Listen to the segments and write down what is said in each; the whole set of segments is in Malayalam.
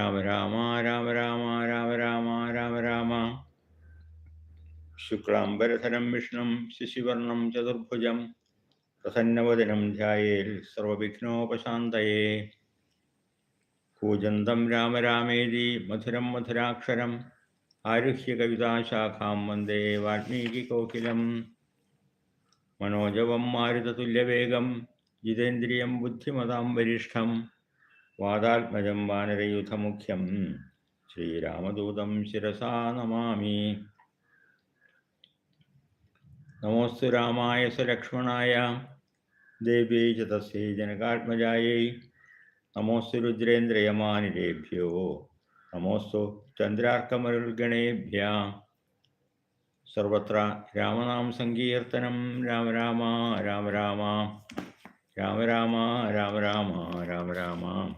രാമ രാമ രാമ രാമ രാമ രാമ രാമ രാമ. ശുക്ലാംബരധരം വിഷ്ണം ശിശിവർണം ചതുർഭുജം പ്രസന്നവദനം ധ്യായേൽ സർവവിഘ്നോപശാന്തയേ. കൂജന്തം രാമ രാമേതി മധുരം മധുരാക്ഷരം ആരുഹ്യ കവിതാശാഖാം വന്ദേ വാൽമീകികോകിലം മനോജവം മാരുതതുല്യവേഗം ജിതേന്ദ്രിയം ബുദ്ധിമതാം വരിഷ്ഠം വാദാത്മജം വാനരയുധമുഖ്യം. ശ്രീരാമദൂതം ശിരസാ നമാമി. നമോസ്തു രാമായ സുലക്ഷ്മണായ. ലക്ഷ്മണായ ദേവ്യൈ ച ജനകാത്മജായൈ. നമോസ്തു രുദ്രേന്ദ്രയമാനിരേഭ്യോ നമോസ്തു ചന്ദ്രാർക്കമരുൾഗണേഭ്യ. സർവത്ര രാമനാം സങ്കീർത്തനം. രാമ രാമ രാമ രാമ. രാമ രാമ രാമ രാമ രാമ രാമ.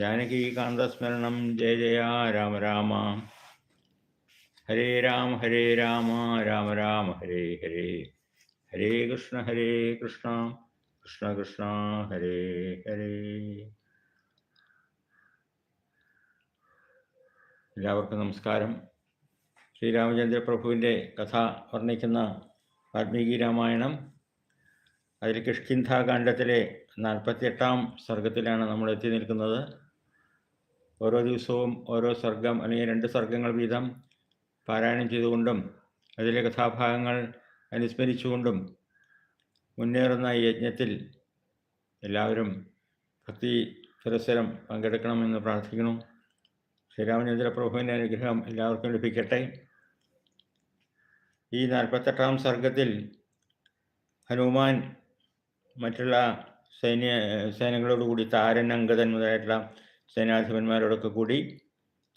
ജാനകീകാന്തസ്മരണം ജയ ജയ രാമ രാമ. ഹരേ രാമ ഹരേ രാമ രാമ രാമ ഹരേ ഹരേ. ഹരേ കൃഷ്ണ ഹരേ കൃഷ്ണ കൃഷ്ണ കൃഷ്ണ ഹരേ ഹരേ. എല്ലാവർക്കും നമസ്കാരം. ശ്രീരാമചന്ദ്ര പ്രഭുവിന്റെ കഥ വർണിക്കുന്ന വാൽമീകി രാമായണം അതിൽ കിഷ്കിന്ധാകാന്ഡത്തിലെ നാൽപ്പത്തിയെട്ടാം സർഗത്തിലാണ് നമ്മൾ എത്തി നിൽക്കുന്നത്. ഓരോ ദിവസവും ഓരോ സർഗം അല്ലെങ്കിൽ രണ്ട് സർഗങ്ങൾ വീതം പാരായണം ചെയ്തുകൊണ്ടും അതിലെ കഥാഭാഗങ്ങൾ അനുസ്മരിച്ചുകൊണ്ടും മുന്നേറുന്ന യജ്ഞത്തിൽ എല്ലാവരും ഭക്തി പുരസ്സരം പങ്കെടുക്കണമെന്ന് പ്രാർത്ഥിക്കുന്നു. ശ്രീരാമചന്ദ്ര പ്രഭുവിന്റെ അനുഗ്രഹം എല്ലാവർക്കും ലഭിക്കട്ടെ. ഈ നാൽപ്പത്തെട്ടാം സർഗത്തിൽ ഹനുമാൻ മറ്റുള്ള സൈന്യ സേനകളോടുകൂടി താരൻ അങ്കദൻ മുതലായിട്ടുള്ള സേനാധിപന്മാരോടൊക്കെ കൂടി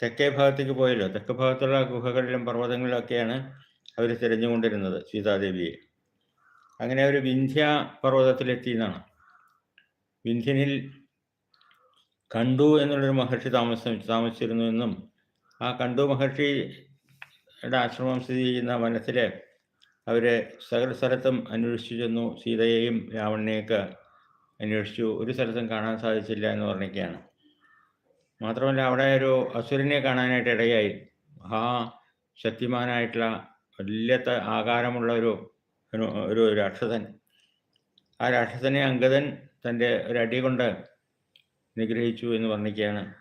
തെക്കേ ഭാഗത്തേക്ക് പോയല്ലോ. തെക്ക് ഭാഗത്തുള്ള ഗുഹകളിലും പർവതങ്ങളിലൊക്കെയാണ് അവർ തിരഞ്ഞുകൊണ്ടിരുന്നത് സീതാദേവിയെ. അങ്ങനെ അവർ വിന്ധ്യ പർവതത്തിലെത്തി എന്നാണ് വിന്ധ്യനിൽ കണ്ടു എന്നുള്ളൊരു മഹർഷി താമസം താമസിച്ചിരുന്നു എന്നും ആ കണ്ടു മഹർഷിയുടെ ആശ്രമം സ്ഥിതി ചെയ്യുന്ന വനത്തിൽ അവരെ സകല സ്ഥലത്തും അന്വേഷിച്ചു ചെന്നു സീതയെയും രാവണനെയൊക്കെ അന്വേഷിച്ചു. ഒരു സ്ഥലത്തും കാണാൻ സാധിച്ചില്ല എന്ന് പറഞ്ഞൊക്കെയാണ് മാത്രമല്ല അവിടെ ഒരു അസുരനെ കാണാനായിട്ട് ഇടയായി. മഹാ ശക്തിമാനായിട്ടുള്ള വലിയ ആകാരമുള്ള ഒരു ഒരു- രാക്ഷസൻ. ആ രാക്ഷസനെ അങ്കദൻ തന്റെ ഒരു അടി കൊണ്ട് നിഗ്രഹിച്ചു എന്ന് വർണിക്കുകയാണ്.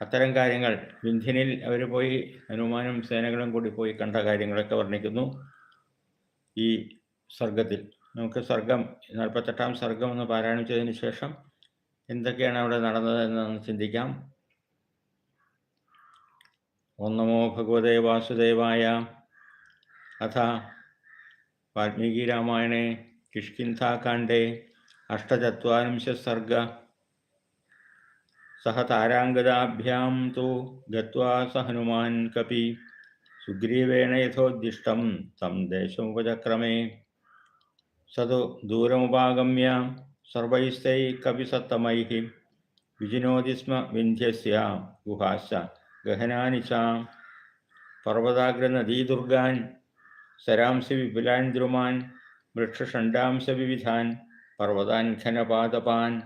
അത്തരം കാര്യങ്ങൾ വിന്ധ്യനിൽ അവർ പോയി ഹനുമാനും സേനകളും കൂടി പോയി കണ്ട കാര്യങ്ങളൊക്കെ വർണിക്കുന്നു ഈ സർഗത്തിൽ നമുക്ക് സർഗം നാൽപ്പത്തെട്ടാം സർഗം എന്ന് പാരായണം ചെയ്തതിന് ശേഷം എന്തൊക്കെയാണ് അവിടെ നടന്നതെന്ന് ഒന്ന് ചിന്തിക്കാം. ഓം നമോ ഭഗവതേ വാസുദേവായ. അഥ വാൽമീകി രാമായണേ കിഷ്കിന്ധാകാണ്ഡേ അഷ്ടചത്വാരിംശ സർഗ സഹ താരാംഗദാഭ്യാം തു ഗത്വാ സ ഹനുമാൻ കപി. സുഗ്രീവേണ യഥോദ്ദിഷ്ടം തം ദേശമുപചക്രമേ. സതു ദൂരമുപാഗമ്യ. सर्वैस्तै कविसत्तमैः विजिनोति स्म विन्ध्यस्य गुहाश्च गहनानि च पर्वताग्रनदीदुर्गान् सरांसि विपुलान् द्रुमान् वृक्षषण्डांशविविधान् पर्वतान् खनपादपान्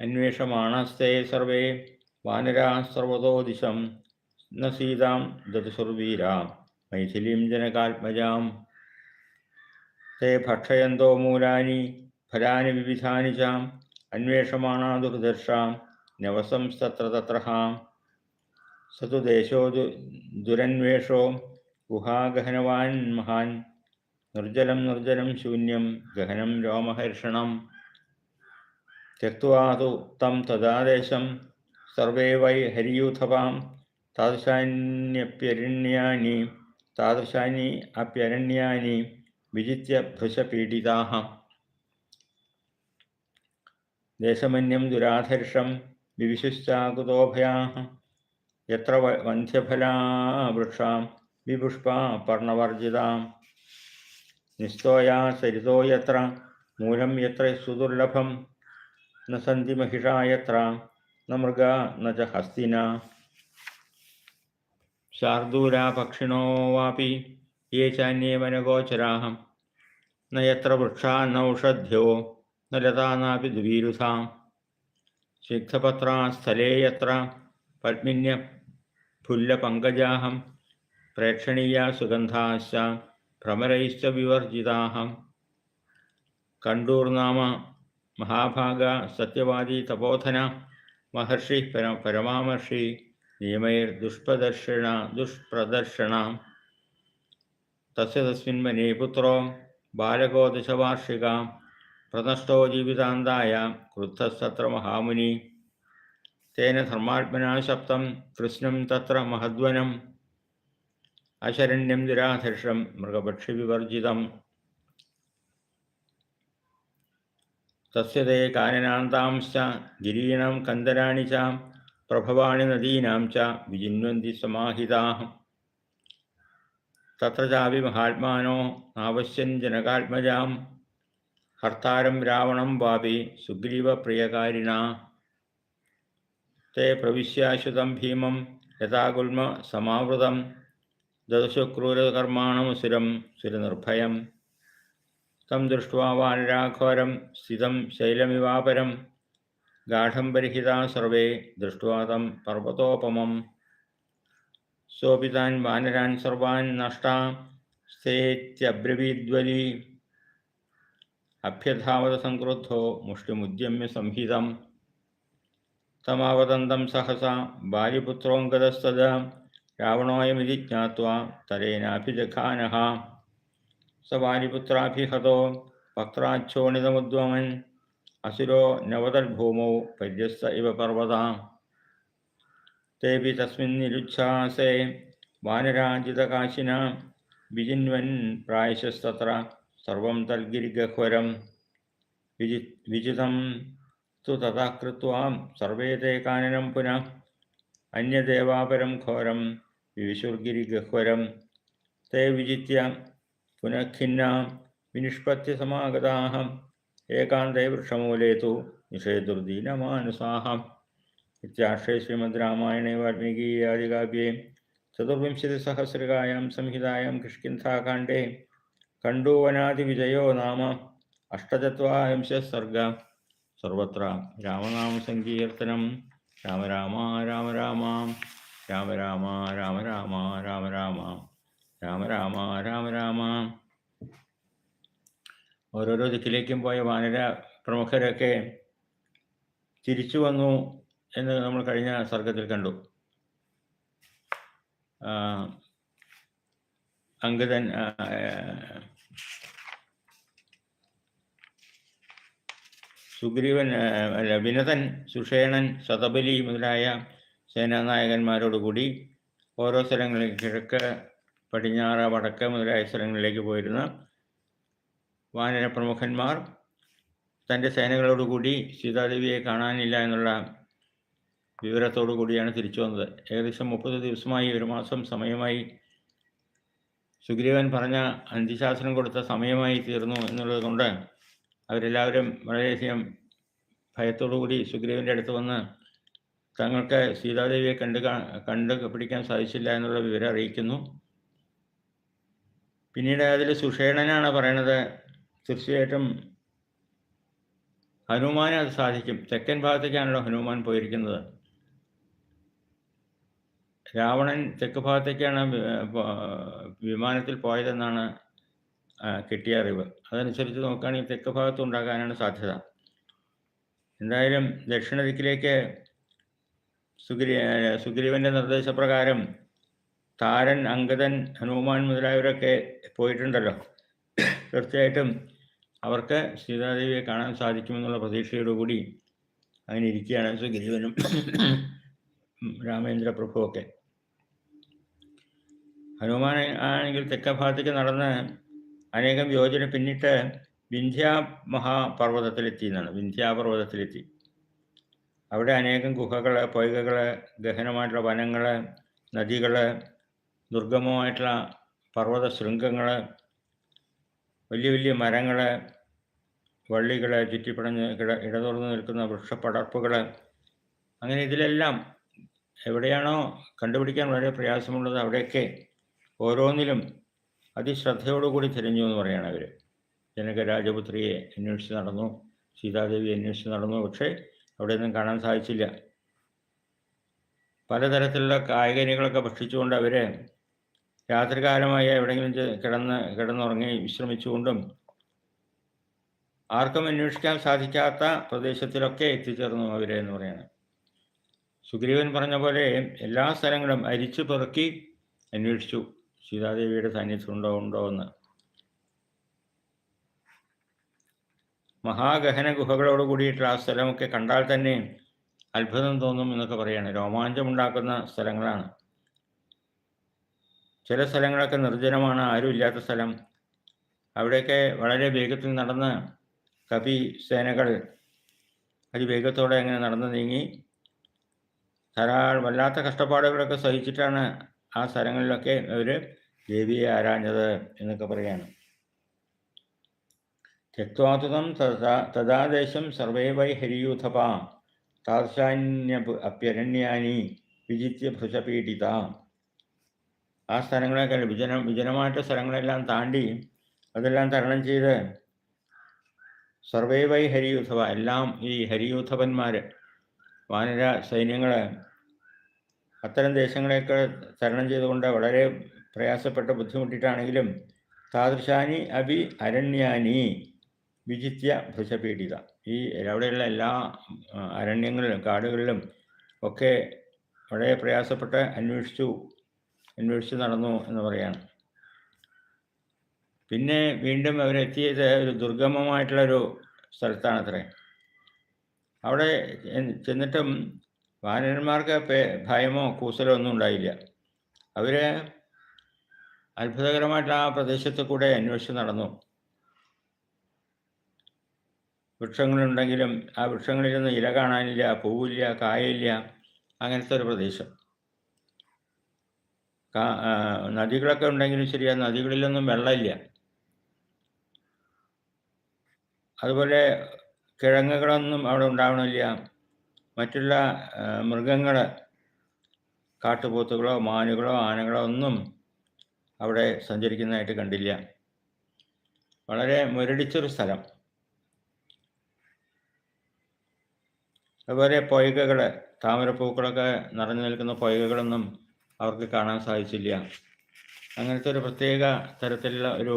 अन्वेषमाणस्ते सर्वे वानरा सर्वतो दिश न सीता दधुसुर्वीरां मैथिलीं जनकात्मजां ते भक्षयन्तो मूला ഫലാനി വിവിധാനി ചാം അന്വേഷമാണാ ദുർദർശാം നവസം സത്ര തത്രഹാം സതു ദേശോ ദു ദുരന്വേഷോ ഗുഹാഗഹനവാൻ മഹാൻ നിർജലം നിർജലം ശൂന്യം ഗഹനം രോമഹർഷണം തെക്വാതു തം തദാദേശം സർവേ വൈ ഹരിയൂഥവാം താദൃശാന്യപ്യരണ്യാനി താദൃശാനി അപ്യരണ്യാനി വിജിത്യ ഭൃശപീഡിതാഹം ദേശമന്യം ദുരാധർഷം വിവിശിഷ്ടാകുതോഭയാ എത്ര വന്ധ്യഫലാ വൃക്ഷാം വിപുഷ്പ പർണവർജിതാം. നിസ്തോയാ സരിതോ യത്ര മൂലം യത്ര സുദുർലഭം. ന സന്ധി മഹിഷാ യത്ര ന മൃഗ ന ച ഹസ്തിന. ശാർദൂരാ പക്ഷിണോ വാപി ये चान्ये वनगोचराः न यत्र वृक्षा औषध्यो न लतानापि दुभीरुषां सिग्धपत्रास्थले यत्र पद्मिन्यफुल्लपङ्कजाहं प्रेक्षणीया सुगन्धाश्च भ्रमरैश्च विवर्जिताहं कंडूर्नाम महाभाग, सत्यवादी तपोधन, महर्षि परम, परमामर्षि, नियमैर्दुष्प्रदर्शिण दुष्प्रदर्शण तस्य तस्मिन् मने पुत्रो, बालको दशवार्षिका പ്രനഷ്ടോ ജീവിതാന്തായ ക്രുദ്ധസ്തത്ര മഹാമുനി. തേന ധർമാത്മനാ ശബ്ദം കൃഷ്ണം തത്ര മഹദ്വനം. അശരണ്യം ദുരാധർഷം മൃഗപക്ഷിവിവർജിതം തസ്യ തേ കാനനാന്താംശ്ച ഗിരീണം കന്ദരാണി ച പ്രഭവാണി നദീനാം ച വിജിന്വന്തി സമാഹിതാः തത്ര ചാപി മഹാത്മാനോ ആവശ്യൻ ജനകാത്മജാം. കർത്താരം രാവണം പാപി സുഗ്രീവ പ്രിയകാരിണ. തേ പ്രവിശ്യാശുതം ഭീമം യഥാഗുൽമ സമാവൃതം. ദദശുക്രൂരകർമാണമുസുരം സുരനിർഭയം. തം ദൃഷ്ട്വാ വാനരാഘോരം സ്ഥിതം ശൈലമിവാപരം. ഗാഠം പരിഹിതാ സർവേ ദൃഷ്ട്വാ തം പർവതോപമം. സോപിതാൻ വാനരാൻ സർവാൻ നഷ്ടാ. സ്ഥേത്യബ്രവീദ്വലീ स्थेत्यब्रवीद्वली अभ्यधावतसङ्क्रुद्धो मुष्टिमुद्यम्य संहितम् तमावदन्तं सहसा बालिपुत्रोऽङ्गदस्तदा रावणोऽयमिति ज्ञात्वा तरेणाभिजघानः स बालिपुत्राभिहतो वक्त्राच्छोणितमुद्वमन् असुरो नवतद्भूमौ पर्यस्त इव पर्वता। तेऽपि तस्मिन्निरुच्छ्वासे वानराजितकाशिना। विजिन्वन् प्रायशस्तत्र। सर्वं तद्गिरिगह्वरं विजि, विजितं तु तथा कृत्वा सर्वे ते काननं पुनः अन्यदेवापरं घोरं विविशुर्गिरिगह्वरं ते विजित्य पुनः खिन्ना विनिष्पत्तिसमागताः। एकान्ते वृक्षमूले तु निषेधुर्दीनमानसाः। इत्याश्रये श्रीमद् रामायणे वाल्मीकीयादिकाव्ये चतुर्विंशतिसहस्रकायां संहितायां किष्किन्धाकाण्डे കണ്ടുവനാതിവിജയോ നാമ. അഷ്ടചത്വാരിംശ സർഗ. സർവത്ര രാമനാമ സങ്കീർത്തനം. രാമ രാമ രാമ രാമ. രാമ രാമ രാമ രാമ രാമ രാമ. രാമ രാമ രാമ രാമ. ഓരോരോ ദിക്കിലേക്കും പോയ വാനര പ്രമുഖരൊക്കെ തിരിച്ചു വന്നു എന്ന് നമ്മൾ കഴിഞ്ഞ സർഗത്തിൽ കണ്ടു. അങ്കിതൻ സുഗ്രീവൻ അല്ല വിനതൻ സുഷേണൻ ശതബലി മുതലായ സേനാനായകന്മാരോടുകൂടി ഓരോ സ്ഥലങ്ങളിൽ കിഴക്ക് പടിഞ്ഞാറ് വടക്ക് മുതലായ സ്ഥലങ്ങളിലേക്ക് പോയിരുന്ന വാനര പ്രമുഖന്മാർ തന്റെ സേനകളോടുകൂടി സീതാദേവിയെ കാണാനില്ല എന്നുള്ള വിവരത്തോടു കൂടിയാണ് തിരിച്ചു വന്നത്. ഏകദേശം മുപ്പത് ദിവസമായി ഒരു മാസം സമയമായി സുഗ്രീവൻ പറഞ്ഞ അന്ത്യശാസനം കൊടുത്ത സമയമായി തീർന്നു എന്നുള്ളത് കൊണ്ട് അവരെല്ലാവരും വളരെയധികം ഭയത്തോടു കൂടി സുഗ്രീവന്റെ അടുത്ത് വന്ന് തങ്ങൾക്ക് സീതാദേവിയെ കണ്ട് കണ്ട് പിടിക്കാൻ സാധിച്ചില്ല എന്നുള്ള വിവരം അറിയിക്കുന്നു. പിന്നീട് അതിൽ സുഷേണനാണ് പറയണത്. തീർച്ചയായിട്ടും ഹനുമാൻ അത് സാധിക്കും. തെക്കൻ ഭാഗത്തേക്കാണല്ലോ ഹനുമാൻ പോയിരിക്കുന്നത്. രാവണൻ തെക്ക് ഭാഗത്തേക്കാണ് വിമാനത്തിൽ പോയതെന്നാണ് കിട്ടിയ അറിവ്. അതനുസരിച്ച് നോക്കുകയാണെങ്കിൽ തെക്ക് ഭാഗത്ത് ഉണ്ടാകാനാണ് സാധ്യത. എന്തായാലും ദക്ഷിണ ദിക്കിലേക്ക് സുഗ്രീ സുഗ്രീവന്റെ നിർദ്ദേശപ്രകാരം താരൻ അങ്കദൻ ഹനുമാൻ മുതലായവരൊക്കെ പോയിട്ടുണ്ടല്ലോ. തീർച്ചയായിട്ടും അവർക്ക് സീതാദേവിയെ കാണാൻ സാധിക്കുമെന്നുള്ള പ്രതീക്ഷയോടുകൂടി അങ്ങനെ ഇരിക്കുകയാണ് സുഗ്രീവനും രാമേന്ദ്ര പ്രഭുവൊക്കെ ഹനുമാൻ ആണെങ്കിൽ തെക്കഭാഗത്തേക്ക് നടന്ന് അനേകം യോജന പിന്നിട്ട് വിന്ധ്യാ മഹാപർവതത്തിലെത്തി എന്നാണ് വിന്ധ്യാപർവതത്തിലെത്തി അവിടെ അനേകം ഗുഹകൾ പൊയ്കകൾ ഗഹനമായിട്ടുള്ള വനങ്ങൾ നദികൾ ദുർഗമമായിട്ടുള്ള പർവത ശൃംഗങ്ങൾ വലിയ വലിയ മരങ്ങൾ വള്ളികൾ ചുറ്റിപ്പടഞ്ഞ് കിട ഇടതുറന്ന് നിൽക്കുന്ന വൃക്ഷപ്പടർപ്പുകൾ അങ്ങനെ ഇതിലെല്ലാം എവിടെയാണോ കണ്ടുപിടിക്കാൻ വളരെ പ്രയാസമുള്ളത് അവിടെയൊക്കെ ഓരോന്നിലും അതിശ്രദ്ധയോടുകൂടി തിരഞ്ഞു എന്ന് പറയാണ് അവർ ജനക രാജപുത്രിയെ അന്വേഷിച്ച് നടന്നു സീതാദേവി അന്വേഷിച്ച് നടന്നു പക്ഷേ അവിടെയൊന്നും കാണാൻ സാധിച്ചില്ല. പലതരത്തിലുള്ള കായികനികളൊക്കെ ഭക്ഷിച്ചുകൊണ്ട് അവർ രാത്രികാലമായി എവിടെയെങ്കിലും കിടന്ന് കിടന്നുറങ്ങി വിശ്രമിച്ചുകൊണ്ടും ആർക്കും അന്വേഷിക്കാൻ സാധിക്കാത്ത പ്രദേശത്തിലൊക്കെ എത്തിച്ചേർന്നു അവരെ എന്ന് പറയണം. സുഗ്രീവൻ പറഞ്ഞ പോലെ എല്ലാ സ്ഥലങ്ങളും അരിച്ചു പെറുക്കി അന്വേഷിച്ചു. സീതാദേവിയുടെ സാന്നിധ്യം ഉണ്ടോ ഉണ്ടോ എന്ന്. മഹാഗഹന ഗുഹകളോട് കൂടിയിട്ടുള്ള ആ സ്ഥലമൊക്കെ കണ്ടാൽ തന്നെ അത്ഭുതം തോന്നും എന്നൊക്കെ പറയാണ്. രോമാഞ്ചമുണ്ടാക്കുന്ന സ്ഥലങ്ങളാണ്. ചില സ്ഥലങ്ങളൊക്കെ നിർജനമാണ് ആരും ഇല്ലാത്ത സ്ഥലം. അവിടെയൊക്കെ വളരെ വേഗത്തിൽ നടന്ന് കവി സേനകൾ അതിവേഗത്തോടെ അങ്ങനെ നടന്നു നീങ്ങി. ധാരാളം വല്ലാത്ത കഷ്ടപ്പാടുകളൊക്കെ സഹിച്ചിട്ടാണ് ആ സ്ഥലങ്ങളിലൊക്കെ അവർ ദേവിയെ ആരാഞ്ഞത് എന്നൊക്കെ പറയാണ്. തെക്വാതം തഥാ തഥാദേശം സർവേ വൈ ഹരിയൂഥപ താദൃശാന്യ അപ്യരണ്യാനി വിജിത്യ ഭൃഷപീഠിത ആ സ്ഥലങ്ങളൊക്കെ വിജന വിജനമായിട്ട് സ്ഥലങ്ങളെല്ലാം താണ്ടി അതെല്ലാം തരണം ചെയ്ത് സർവേ വൈ ഹരിയൂഥവ എല്ലാം ഈ ഹരിയൂഥപന്മാർ വാനര സൈന്യങ്ങൾ അത്തരം ദേശങ്ങളെയൊക്കെ തരണം ചെയ്തുകൊണ്ട് വളരെ പ്രയാസപ്പെട്ട് ബുദ്ധിമുട്ടിയിട്ടാണെങ്കിലും താദൃശാനി അഭി അരണ്യാനി വിജിത്യ ഭൃശപീഡിത ഈ അവിടെയുള്ള എല്ലാ അരണ്യങ്ങളിലും കാടുകളിലും ഒക്കെ വളരെ പ്രയാസപ്പെട്ട് അന്വേഷിച്ചു അന്വേഷിച്ച് നടന്നു എന്ന് പറയാണ്. പിന്നെ വീണ്ടും അവരെത്തിയത് ഒരു ദുർഗമമായിട്ടുള്ളൊരു സ്ഥലത്താണത്രേ. അവിടെ ചെന്ന് ചെന്നിട്ടും വാനരന്മാർക്ക് ഭയമോ കൂസലോ ഒന്നും ഉണ്ടായില്ല. അവർ അത്ഭുതകരമായിട്ട് ആ പ്രദേശത്ത് കൂടെ അന്വേഷിച്ച് നടന്നു. വൃക്ഷങ്ങളുണ്ടെങ്കിലും ആ വൃക്ഷങ്ങളിലൊന്നും ഇല കാണാനില്ല പൂവില്ല കായയില്ല അങ്ങനത്തെ ഒരു പ്രദേശം. നദികളൊക്കെ ഉണ്ടെങ്കിലും ശരി ആ നദികളിലൊന്നും വെള്ളമില്ല. അതുപോലെ കിഴങ്ങുകളൊന്നും അവിടെ ഉണ്ടാവണില്ല. മറ്റുള്ള മൃഗങ്ങൾ കാട്ടുപോത്തുകളോ മാനുകളോ ആനകളോ ഒന്നും അവിടെ സഞ്ചരിക്കുന്നതായിട്ട് കണ്ടില്ല. വളരെ മുരടിച്ചൊരു സ്ഥലം. അതുപോലെ പൊയ്കകൾ താമരപ്പൂക്കളൊക്കെ നിറഞ്ഞു നിൽക്കുന്ന പൊയ്കകളൊന്നും അവർക്ക് കാണാൻ സാധിച്ചില്ല. അങ്ങനത്തെ ഒരു പ്രത്യേക തരത്തിലുള്ള ഒരു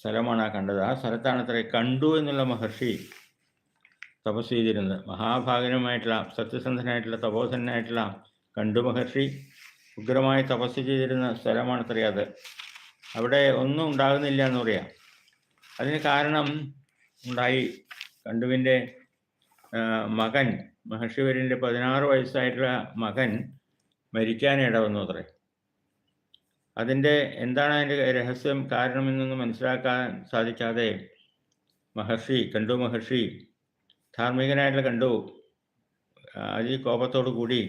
സ്ഥലമാണ് ആ കണ്ടത്. ആ സ്ഥലത്താണ് അത്ര കണ്ടു എന്നുള്ള മഹർഷി തപസ് ചെയ്തിരുന്നത് മഹാഭാഗനുമായിട്ടുള്ള സത്യസന്ധനായിട്ടുള്ള തപോധനായിട്ടുള്ള കണ്ടു മഹർഷി ഉഗ്രമായി തപസ് ചെയ്തിരുന്ന സ്ഥലമാണ് അത്. അവിടെ ഒന്നും ഉണ്ടാകുന്നില്ല എന്ന് പറയാം. അതിന് കാരണം ഉണ്ടായി. കണ്ടുവിന്റെ മകൻ മഹർഷിവര്യന്റെ പതിനാറ് വയസ്സായിട്ടുള്ള മകൻ മരിക്കാൻ ഇടവന്നു അത്രേ. അതിന്റെ എന്താണ് അതിന്റെ രഹസ്യം കാരണമെന്നൊന്നും മനസ്സിലാക്കാൻ സാധിക്കാതെ മഹർഷി കണ്ടു മഹർഷി ധാർമ്മികനായിട്ടുള്ള കണ്ടു. അതി കോപത്തോടു കൂടി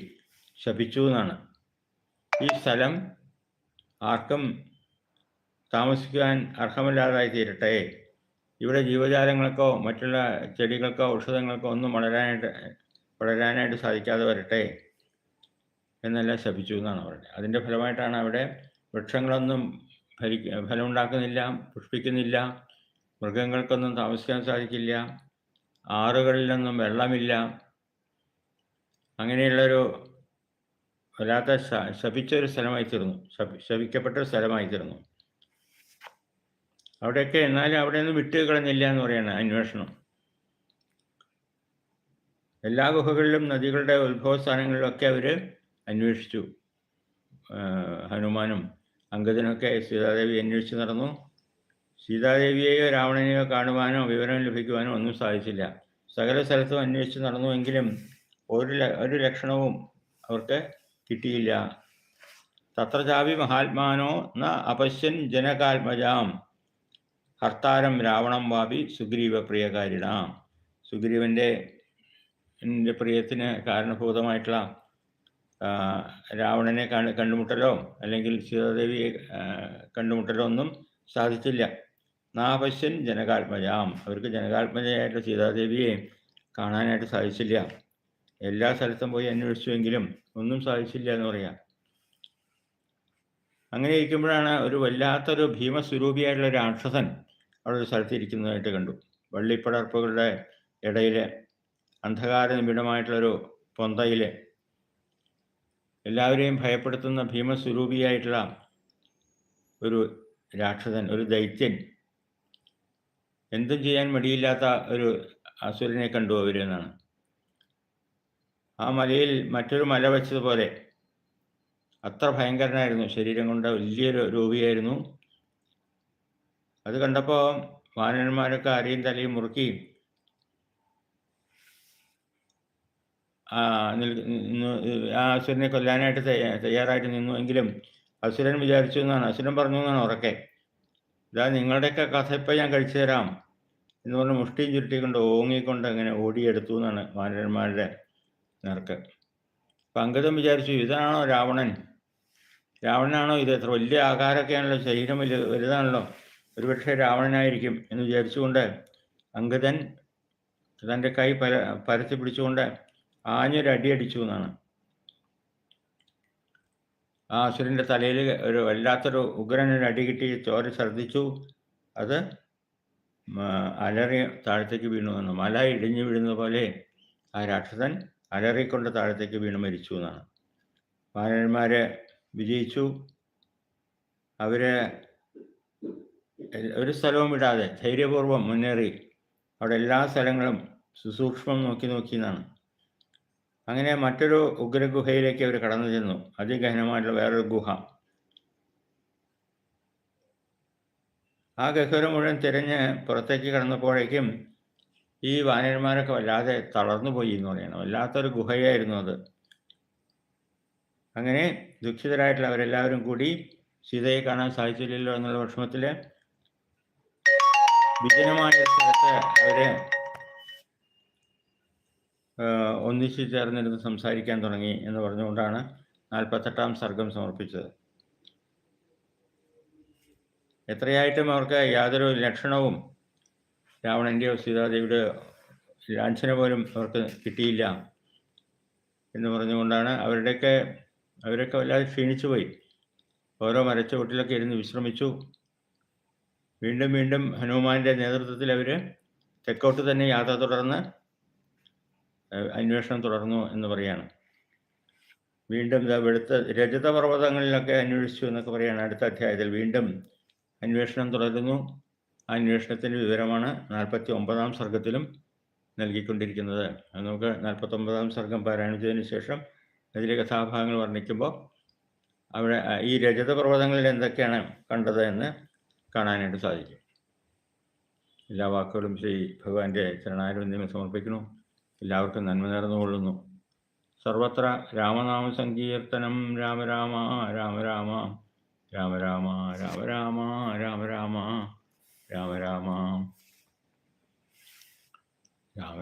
ശപിച്ചു എന്നാണ്. ഈ സ്ഥലം ആർക്കും താമസിക്കുവാൻ അർഹമില്ലാതായി തീരട്ടെ. ഇവിടെ ജീവജാലങ്ങൾക്കോ മറ്റുള്ള ചെടികൾക്കോ ഔഷധങ്ങൾക്കോ ഒന്നും വളരാനായിട്ട് വളരാനായിട്ട് സാധിക്കാതെ വരട്ടെ എന്നെല്ലാം ശപിച്ചു എന്നാണ് പറയുന്നത് അതിന്റെ ഫലമായിട്ടാണ് അവിടെ വൃക്ഷങ്ങളൊന്നും ഫലി ഫലമുണ്ടാക്കുന്നില്ല പുഷ്പിക്കുന്നില്ല മൃഗങ്ങൾക്കൊന്നും താമസിക്കാൻ സാധിക്കില്ല. ആറുകളിലൊന്നും വെള്ളമില്ല. അങ്ങനെയുള്ളൊരു വല്ലാത്ത ശപിച്ചൊരു സ്ഥലമായി തീർന്നു. ശപി ശപിക്കപ്പെട്ട ഒരു സ്ഥലമായി തീർന്നു. അവിടെയൊക്കെ എന്നാലും അവിടെ നിന്ന് വിട്ടു കളഞ്ഞില്ല എന്ന് പറയുന്നത് അന്വേഷണം. എല്ലാ ഗുഹകളിലും നദികളുടെ ഉത്ഭവ സ്ഥാനങ്ങളിലൊക്കെ അവർ അന്വേഷിച്ചു ഹനുമാനും അങ്കദിനൊക്കെ സീതാദേവി അന്വേഷിച്ച് നടന്നു. സീതാദേവിയെയോ രാവണനെയോ കാണുവാനോ വിവരം ലഭിക്കുവാനോ ഒന്നും സാധിച്ചില്ല. സകല സ്ഥലത്തും അന്വേഷിച്ച് നടന്നുവെങ്കിലും ഒരു ഒരു ലക്ഷണവും അവർക്ക് കിട്ടിയില്ല. തത്രചാപി മഹാത്മാനോ ന അപശ്യൻ ജനകാത്മജാം. ഹർത്താരം രാവണം വാപി സുഗ്രീവ പ്രിയകാരിണ സുഗ്രീവന്റെ ന്റെ പ്രിയത്തിന് കാരണഭൂതമായിട്ടുള്ള രാവണനെ കണ്ടുമുട്ടലോ അല്ലെങ്കിൽ സീതാദേവിയെ കണ്ടുമുട്ടലോ ഒന്നും സാധിച്ചില്ല. നാപശ്യൻ ജനകാത്മജാം. അവർക്ക് ജനകാത്മജയായിട്ട് സീതാദേവിയെ കാണാനായിട്ട് സാധിച്ചില്ല. എല്ലാ സ്ഥലത്തും പോയി അന്വേഷിച്ചുവെങ്കിലും ഒന്നും സാധിച്ചില്ല എന്ന് പറയാം. അങ്ങനെ ഇരിക്കുമ്പോഴാണ് ഒരു വല്ലാത്തൊരു ഭീമസ്വരൂപിയായിട്ടുള്ള രാക്ഷസൻ അവിടെ ഒരു സ്ഥലത്ത് ഇരിക്കുന്നതായിട്ട് കണ്ടു. വള്ളിപ്പടർപ്പുകളുടെ ഇടയിൽ അന്ധകാര നിബിഡമായിട്ടുള്ളൊരു പൊന്തയിൽ എല്ലാവരെയും ഭയപ്പെടുത്തുന്ന ഭീമസ്വരൂപിയായിട്ടുള്ള ഒരു രാക്ഷസൻ ഒരു ദൈത്യൻ എന്തും ചെയ്യാൻ മടിയില്ലാത്ത ഒരു അസുരനെ കണ്ടു അവരെന്നാണ് ആ മലയിൽ മറ്റൊരു മല വെച്ചതുപോലെ അത്ര ഭയങ്കരനായിരുന്നു. ശരീരം കൊണ്ട് വലിയൊരു രൂപിയായിരുന്നു അത് കണ്ടപ്പോൾ വാനന്മാരൊക്കെ അരിയും തലയും മുറുക്കി ആ അസുരനെ കൊല്ലാനായിട്ട് തയ്യാറായിട്ട് നിന്നു എങ്കിലും അസുരൻ വിചാരിച്ചു എന്നാണ്. അസുരൻ പറഞ്ഞു എന്നാണ് ഉറക്കെ. ഇതാ നിങ്ങളുടെയൊക്കെ കഥ ഇപ്പം ഞാൻ കഴിച്ചു തരാം എന്ന് പറഞ്ഞ് മുഷ്ടിയും ചുരുട്ടിക്കൊണ്ട് ഓങ്ങിക്കൊണ്ട് അങ്ങനെ ഓടിയെടുത്തു എന്നാണ് വാനരന്മാരുടെ നേർക്ക്. പങ്കജം വിചാരിച്ചു ഇതാണോ രാവണൻ? രാവണനാണോ ഇത്? എത്ര വലിയ ആകാരമൊക്കെയാണല്ലോ ശരീരം വലിയ വലുതാണല്ലോ. ഒരുപക്ഷെ രാവണനായിരിക്കും. എന്ന് വിചാരിച്ചുകൊണ്ട് അങ്കദൻ തന്റെ കൈ പര പരത്തി പിടിച്ചുകൊണ്ട് ആഞ്ഞൊരു എന്നാണ്. ആ അസുരന്റെ തലയിൽ ഒരു വല്ലാത്തൊരു ഉഗ്രനൊരു അടി കിട്ടി ചോര ഛർദ്ദിച്ചു. അത് അലറി താഴത്തേക്ക് വീണു വന്നു. മല ഇടിഞ്ഞു വീഴുന്ന പോലെ ആ രാക്ഷസൻ അലറിക്കൊണ്ട് താഴത്തേക്ക് വീണു മരിച്ചു എന്നാണ്. വാനന്മാരെ വിജയിച്ചു. അവരെ ഒരു സ്ഥലവും വിടാതെ ധൈര്യപൂർവം മുന്നേറി. അവിടെ എല്ലാ സ്ഥലങ്ങളും സുസൂക്ഷ്മം നോക്കി നോക്കി എന്നാണ്. അങ്ങനെ മറ്റൊരു ഉഗ്രഗുഹയിലേക്ക് അവർ കടന്നു ചെന്നു അതിഗഹനമായിട്ടുള്ള വേറൊരു ഗുഹ. ആ ഗഹ്വര മുഴുവൻ തിരഞ്ഞ് പുറത്തേക്ക് കടന്നപ്പോഴേക്കും ഈ വാനരന്മാരൊക്കെ വല്ലാതെ തളർന്നു പോയി എന്ന് പറയണം. വല്ലാത്തൊരു ഗുഹയായിരുന്നു അത്. അങ്ങനെ ദുഃഖിതരായിട്ടുള്ള അവരെല്ലാവരും കൂടി സീതയെ കാണാൻ സാധിച്ചില്ലല്ലോ എന്നുള്ള വിഷമത്തിൽ വിജനമായ സ്ഥലത്ത് അവർ ഒന്നിച്ചു ചേർന്നിരുന്ന് സംസാരിക്കാൻ തുടങ്ങി എന്ന് പറഞ്ഞുകൊണ്ടാണ് നാൽപ്പത്തെട്ടാം സർഗം സമർപ്പിച്ചത്. എത്രയായിട്ടും അവർക്ക് യാതൊരു ലക്ഷണവും രാവണന്റെയോ സീതാദേവിയുടെ ലാഞ്ചന പോലും അവർക്ക് കിട്ടിയില്ല എന്ന് പറഞ്ഞുകൊണ്ടാണ് അവരുടെയൊക്കെ അവരൊക്കെ വല്ലാതെ ക്ഷീണിച്ചു പോയി. ഓരോ മരച്ചുവട്ടിലൊക്കെ ഇരുന്ന് വിശ്രമിച്ചു. വീണ്ടും വീണ്ടും ഹനുമാന്റെ നേതൃത്വത്തിൽ അവർ തെക്കോട്ട് തന്നെ യാത്ര തുടർന്ന് അന്വേഷണം തുടർന്നു എന്ന് പറയാണ്. വീണ്ടും ഇതാ വെളുത്ത രജത പർവതങ്ങളിലൊക്കെ അന്വേഷിച്ചു എന്നൊക്കെ പറയാണ് അടുത്ത അധ്യായത്തിൽ. വീണ്ടും അന്വേഷണം തുടരുന്നു. ആ അന്വേഷണത്തിന്റെ വിവരമാണ് നാൽപ്പത്തി ഒമ്പതാം സർഗത്തിലും നൽകിക്കൊണ്ടിരിക്കുന്നത് നമുക്ക് നാൽപ്പത്തൊമ്പതാം സർഗം പാരായണം ചെയ്തതിന് ശേഷം അതിലെ കഥാഭാഗങ്ങൾ വർണിക്കുമ്പോൾ അവിടെ ഈ രജത പർവതങ്ങളിൽ എന്തൊക്കെയാണ് കണ്ടത് എന്ന് കാണാനായിട്ട് സാധിക്കും. എല്ലാ വാക്കുകളും ശ്രീ ഭഗവാന്റെ ചരണാരവിന്ദം സമർപ്പിക്കുന്നു. എല്ലാവർക്കും നന്മ നേർന്നുകൊള്ളുന്നു. സർവത്ര രാമനാമ സങ്കീർത്തനം രാമ രാമ രാമ രാമ രാമ രാമ രാമ രാമ രാമ രാമ രാമ. രാമ രാമ.